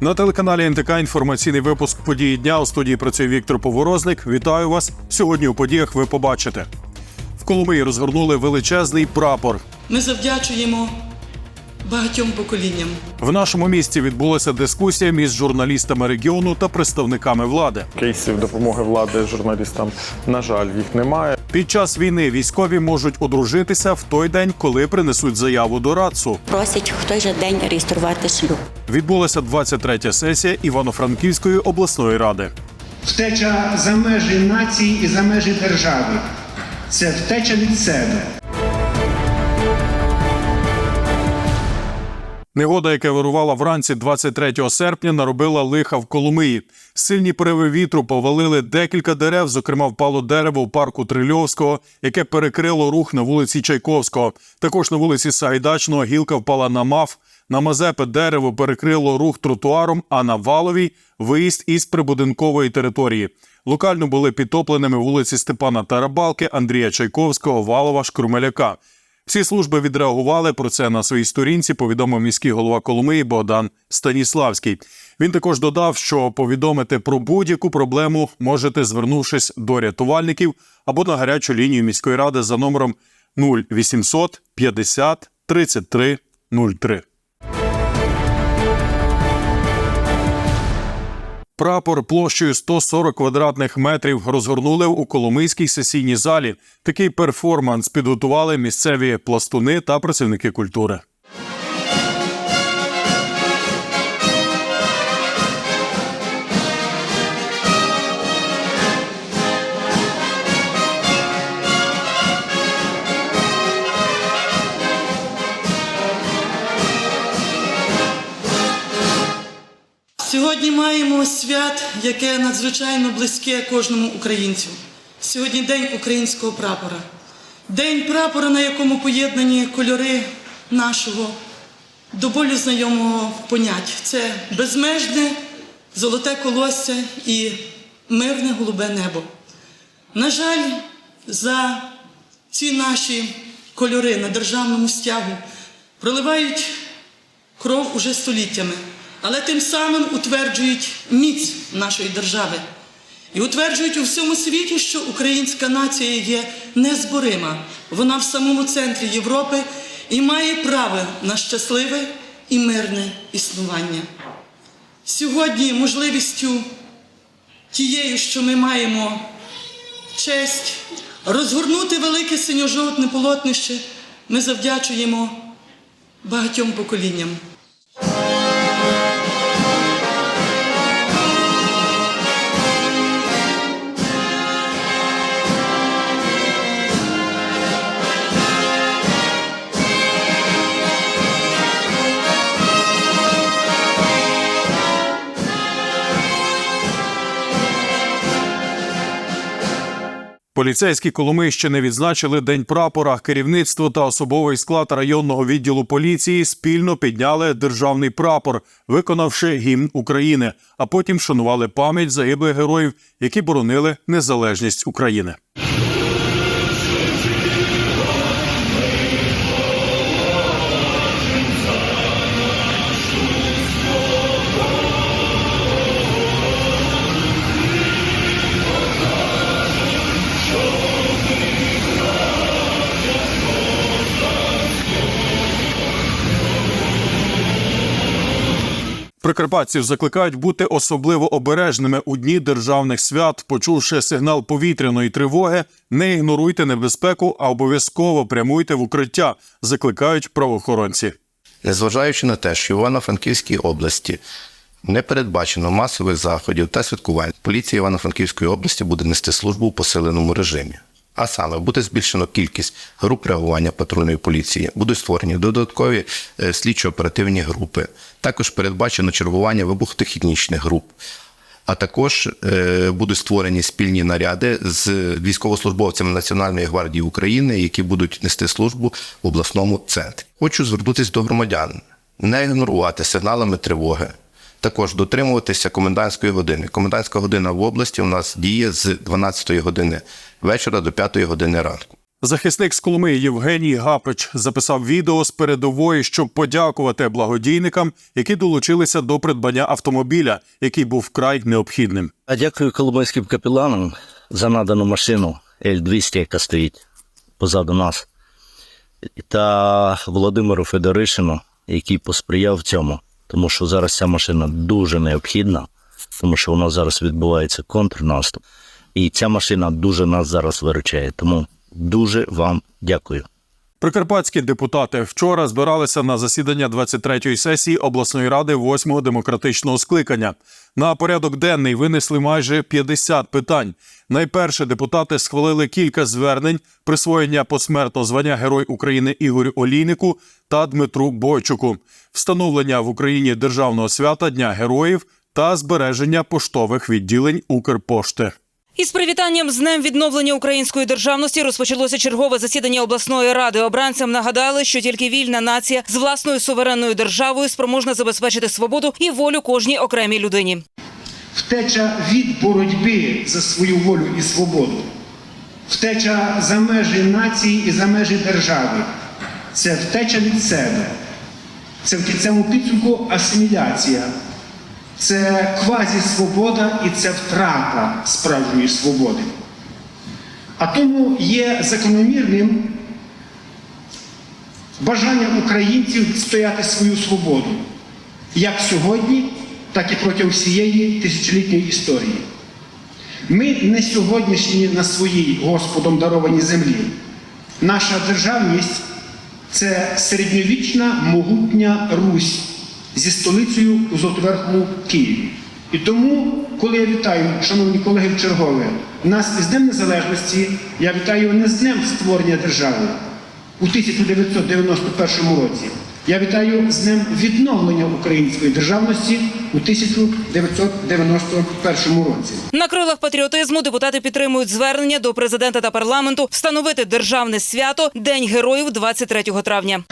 На телеканалі НТК інформаційний випуск події дня у студії працює Віктор Поворозник. Вітаю вас. Сьогодні у подіях ви побачите. В Коломиї розгорнули величезний прапор. Ми завдячуємо багатьом поколінням. В нашому місті відбулася дискусія між журналістами регіону та представниками влади. Кейсів допомоги влади журналістам, на жаль, їх немає. Під час війни військові можуть одружитися в той день, коли принесуть заяву до РАЦУ. просять в той же день реєструвати шлюб. Відбулася 23-я сесія Івано-Франківської обласної ради. Втеча за межі нації і за межі держави. Це втеча від себе. Негода, яка вирувала вранці 23 серпня, наробила лиха в Коломиї. Сильні пориви вітру повалили декілька дерев, зокрема впало дерево в парку Трильовського, яке перекрило рух на вулиці Чайковського. Також на вулиці Сагайдачного гілка впала на МАФ. На Мазепи дерево перекрило рух тротуаром, а на Валовій виїзд із прибудинкової території. Локально були підтопленими вулиці Степана Тарабалки, Андрія Чайковського, Валова, Шкрумеляка. Всі служби відреагували про це на своїй сторінці. Повідомив міський голова Коломиї Богдан Станіславський. Він також додав, що повідомити про будь-яку проблему можете, звернувшись до рятувальників або на гарячу лінію міської ради за номером 0800 50 33 03. Прапор площею 140 квадратних метрів розгорнули у Коломийській сесійній залі. Такий перформанс підготували місцеві пластуни та працівники культури. Сьогодні маємо свят, яке надзвичайно близьке кожному українцю. Сьогодні День українського прапора. День прапора, на якому поєднані кольори нашого до болю знайомого понять. Це безмежне золоте колосся і мирне голубе небо. На жаль, за ці наші кольори на державному стягу проливають кров уже століттями, але тим самим утверджують міць нашої держави і утверджують у всьому світі, що українська нація є незборима. Вона в самому центрі Європи і має право на щасливе і мирне існування. Сьогодні можливістю тією, що ми маємо честь розгорнути велике синьо-жовтне полотнище, ми завдячуємо багатьом поколінням. Поліцейські Коломийщини відзначили День прапора. Керівництво та особовий склад районного відділу поліції спільно підняли державний прапор, виконавши гімн України, а потім вшанували пам'ять загиблих героїв, які боронили незалежність України. Прикарпатців закликають бути особливо обережними у дні державних свят. Почувши сигнал повітряної тривоги, не ігноруйте небезпеку, а обов'язково прямуйте в укриття. Закликають правоохоронці. Незважаючи на те, що в Івано-Франківській області не передбачено масових заходів та святкувань, поліція Івано-Франківської області буде нести службу у посиленому режимі. А саме буде збільшено кількість груп реагування патрульної поліції, будуть створені додаткові е, слідчо-оперативні групи. Також передбачено чергування вибухотехнічних груп. А також е, будуть створені спільні наряди з військовослужбовцями Національної гвардії України, які будуть нести службу в обласному центрі. Хочу звернутися до громадян, не ігнорувати сигналами тривоги. Також дотримуватися комендантської години. Комендантська година в області у нас діє з 12 години вечора до 5 години ранку. Захисник з Коломиї Євгеній Гапич записав відео з передової, щоб подякувати благодійникам, які долучилися до придбання автомобіля, який був вкрай необхідним. А дякую коломойським капеланам за надану машину L200, яка стоїть позаду нас, та Володимиру Федоришину, який посприяв цьому, тому що зараз ця машина дуже необхідна, тому що у нас зараз відбувається контрнаступ, і ця машина дуже нас зараз виручає. Тому дуже вам дякую. Прикарпатські депутати вчора збиралися на засідання 23-ї сесії обласної ради 8-го демократичного скликання. На порядок денний винесли майже 50 питань. Найперше депутати схвалили кілька звернень присвоєння посмертного звання Герой України Ігорю Олійнику та Дмитру Бойчуку, встановлення в Україні державного свята Дня Героїв та збереження поштових відділень Укрпошти. Із привітанням з днем відновлення української державності розпочалося чергове засідання обласної ради. Обранцям нагадали, що тільки вільна нація з власною суверенною державою спроможна забезпечити свободу і волю кожній окремій людині. Втеча від боротьби за свою волю і свободу, втеча за межі нації і за межі держави. Це втеча від себе. Це в кінцевому підсумку асиміляція. Це квазі-свобода і це втрата справжньої свободи. А тому є закономірним бажання українців відстояти свою свободу як сьогодні, так і протягом всієї тисячолітньої історії. Ми не сьогоднішні на своїй Господом дарованій землі. Наша державність це середньовічна могутня Русь зі столицею у Золотоверхому Києві. І тому, коли я вітаю, шановні колеги, в чергове, нас із Днем Незалежності, я вітаю не з Днем створення держави у 1991 році. Я вітаю з Днем відновлення української державності у 1991 році. На крилах патріотизму депутати підтримують звернення до президента та парламенту встановити державне свято День героїв 23 травня.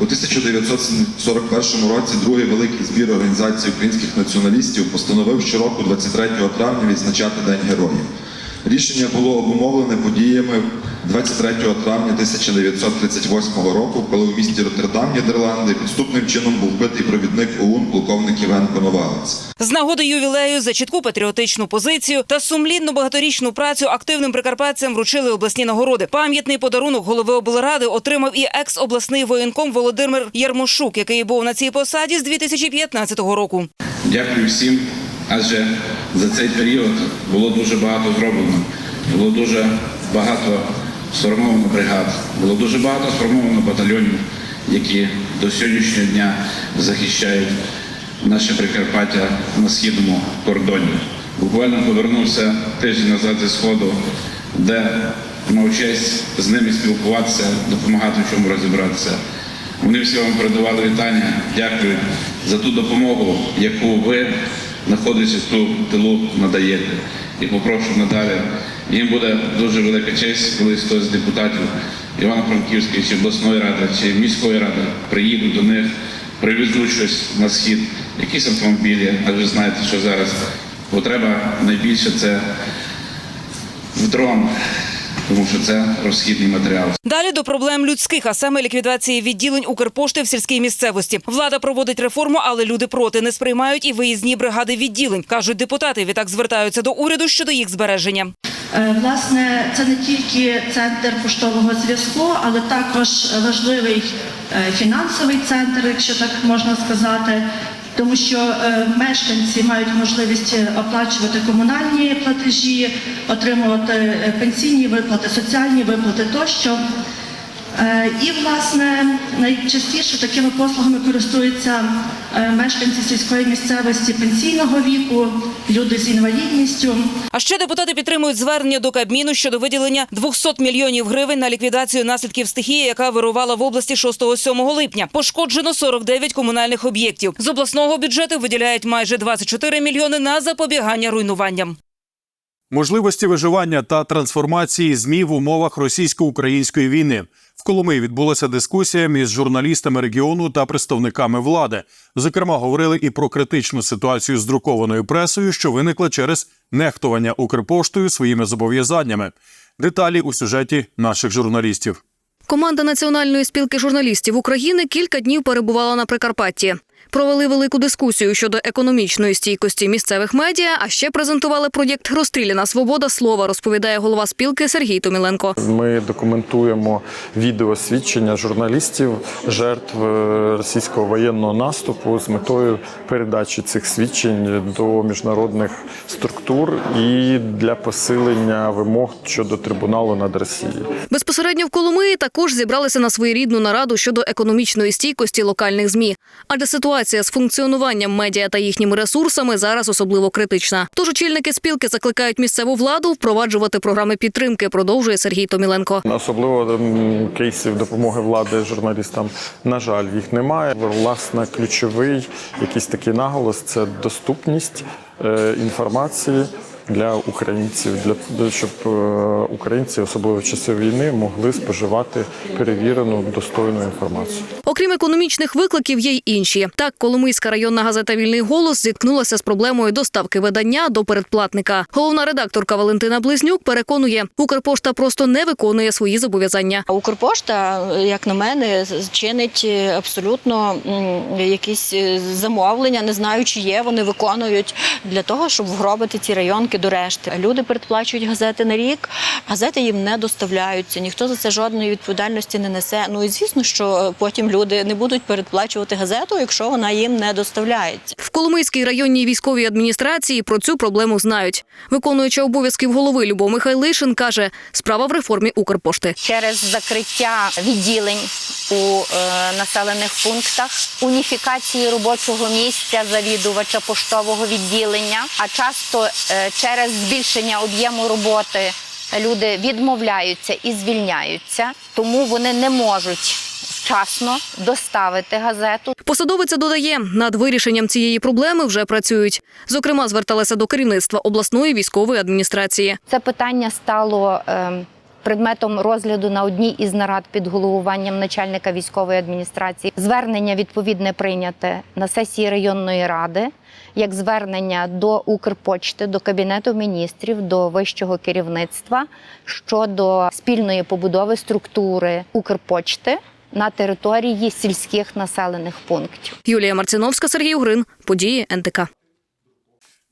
У 1941 році другий великий збір організації українських націоналістів постановив щороку 23 травня відзначати День Героїв. Рішення було обумовлене подіями 23 травня 1938 року, коли у місті Роттердам, Нідерланди, підступним чином був вбитий провідник ОУН полковник Євген Коновалець. З нагоди ювілею за чітку патріотичну позицію та сумлінну багаторічну працю активним прикарпатцям вручили обласні нагороди. Пам'ятний подарунок голови облради отримав і екс-обласний воєнком Володимир Ярмошук, який був на цій посаді з 2015 року. Дякую всім, адже за цей період було дуже багато зроблено. Було дуже багато сформовано бригад, було дуже багато сформовано батальйонів, які до сьогоднішнього дня захищають наше Прикарпаття на східному кордоні. Буквально повернувся тиждень назад зі сходу, де мав честь з ними спілкуватися, допомагати в чому розібратися. Вони всі вам передавали вітання. Дякую за ту допомогу, яку ви, знаходячись тут в тилу, надаєте. І попрошу надалі. Їм буде дуже велика честь, коли хтось з депутатів Івано-Франківської чи обласної ради, чи міської ради приїдуть до них, привезуть щось на схід, якісь автомобілі, а ви знаєте, що зараз потреба найбільше це в дрон, тому що це розхідний матеріал. Далі до проблем людських, а саме ліквідації відділень Укрпошти в сільській місцевості. Влада проводить реформу, але люди проти не сприймають і виїзні бригади відділень. кажуть депутати. Відтак звертаються до уряду щодо їх збереження. Е, Власне, це не тільки центр поштового зв'язку, але також важливий е, фінансовий центр, якщо так можна сказати, тому що е, мешканці мають можливість оплачувати комунальні платежі, отримувати е, пенсійні виплати, соціальні виплати тощо. Е, І, власне, найчастіше такими послугами користуються е, мешканці сільської місцевості пенсійного віку, люди з інвалідністю. А ще депутати підтримують звернення до Кабміну щодо виділення 200 мільйонів гривень на ліквідацію наслідків стихії, яка вирувала в області 6-7 липня. Пошкоджено 49 комунальних об'єктів. З обласного бюджету виділяють майже 24 мільйони на запобігання руйнуванням. Можливості виживання та трансформації ЗМІ в умовах російсько-української війни. В Коломиї відбулася дискусія між журналістами регіону та представниками влади. Зокрема, говорили і про критичну ситуацію з друкованою пресою, що виникла через нехтування Укрпоштою своїми зобов'язаннями. Деталі у сюжеті наших журналістів. Команда Національної спілки журналістів України кілька днів перебувала на Прикарпатті. Провели велику дискусію щодо економічної стійкості місцевих медіа, а ще презентували проєкт Розстріляна свобода слова, розповідає голова спілки Сергій Томіленко. Ми документуємо відеосвідчення журналістів, жертв е, російського воєнного наступу з метою передачі цих свідчень до міжнародних структур і для посилення вимог щодо трибуналу над Росією. Безпосередньо в Коломиї також зібралися на своєрідну нараду щодо економічної стійкості локальних змі. Адже ситуація з функціонуванням медіа та їхніми ресурсами зараз особливо критична. Тож очільники спілки закликають місцеву владу впроваджувати програми підтримки. Продовжує Сергій Томіленко. Особливо кейсів допомоги влади журналістам, на жаль, їх немає. Власне, ключовий якийсь такий наголос це доступність е, інформації для українців, для для- щоб е, українці, особливо в часи війни, могли споживати перевірену достойну інформацію. Окрім економічних викликів, є й інші. Так, Коломийська районна газета Вільний голос зіткнулася з проблемою доставки видання до передплатника. Головна редакторка Валентина Близнюк переконує, Укрпошта просто не виконує свої зобов'язання. Укрпошта, як на мене, чинить е, абсолютно якісь е, замовлення, не знаю, чи є, вони виконують для того, щоб вгробити ці районки до решти. Люди передплачують газети на рік, газети їм не доставляються, ніхто за це жодної відповідальності не несе. Ну і звісно, що е, потім люди не будуть передплачувати газету, якщо вона їм не доставляється. В Коломийській районній військовій адміністрації про цю проблему знають. Виконуюча обов'язків голови Любов Михайлишин каже, справа в реформі Укрпошти. через закриття відділень у е, населених пунктах, уніфікації робочого місця завідувача поштового відділення, а часто е, через збільшення об'єму роботи люди відмовляються і звільняються, тому вони не можуть вчасно доставити газету. Посадовиця додає, над вирішенням цієї проблеми вже працюють. Зокрема, зверталася до керівництва обласної військової адміністрації. Це питання стало е, предметом розгляду на одній із нарад під головуванням начальника військової адміністрації. Звернення відповідне прийняте на сесії районної ради, як звернення до Укрпочти, до Кабінету міністрів, до вищого керівництва щодо спільної побудови структури Укрпочти на території сільських населених пунктів. Юлія Марциновська, Сергій Угрин. Події НТК.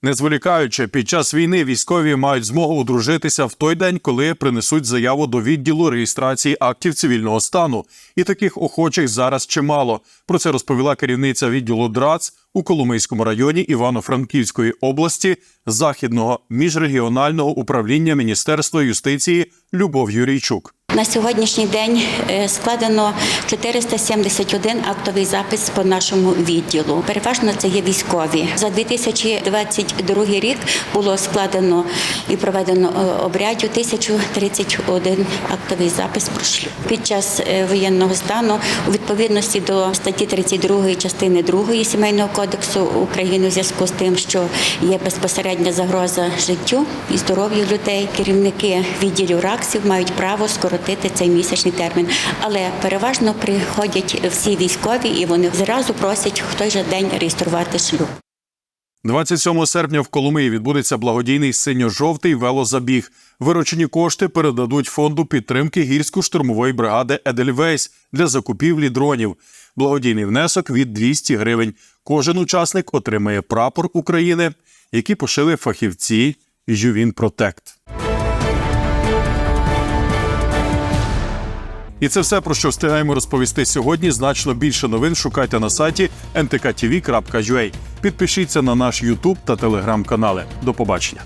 Не зволікаючи, під час війни військові мають змогу одружитися в той день, коли принесуть заяву до відділу реєстрації актів цивільного стану. І таких охочих зараз чимало. Про це розповіла керівниця відділу ДРАЦ у Коломийському районі Івано-Франківської області Західного міжрегіонального управління Міністерства юстиції Любов Юрійчук. На сьогоднішній день е, складено 471 актовий запис по нашому відділу. Переважно це є військові. За 2022 рік було складено і проведено е, обрядів 1031 актовий запис про шлюб. Під час е, воєнного стану у відповідності до статті 32 частини 2 Сімейного кодексу України у зв'язку з тим, що є безпосередня загроза життю і здоров'ю людей. Керівники відділів РАКСів мають право скоротити цей місячний термін, але переважно приходять всі військові і вони зразу просять в той же день реєструвати шлюб. 27 серпня в Коломиї відбудеться благодійний синьо-жовтий велозабіг. Виручені кошти передадуть фонду підтримки гірсько-штурмової бригади Едельвейс для закупівлі дронів. Благодійний внесок від 200 гривень. Кожен учасник отримає прапор України, який пошили фахівці Жювін Протект. І це все про що встигаємо розповісти сьогодні. Значно більше новин шукайте на сайті ntkTV.ua. Підпишіться на наш Ютуб та телеграм-канали. До побачення.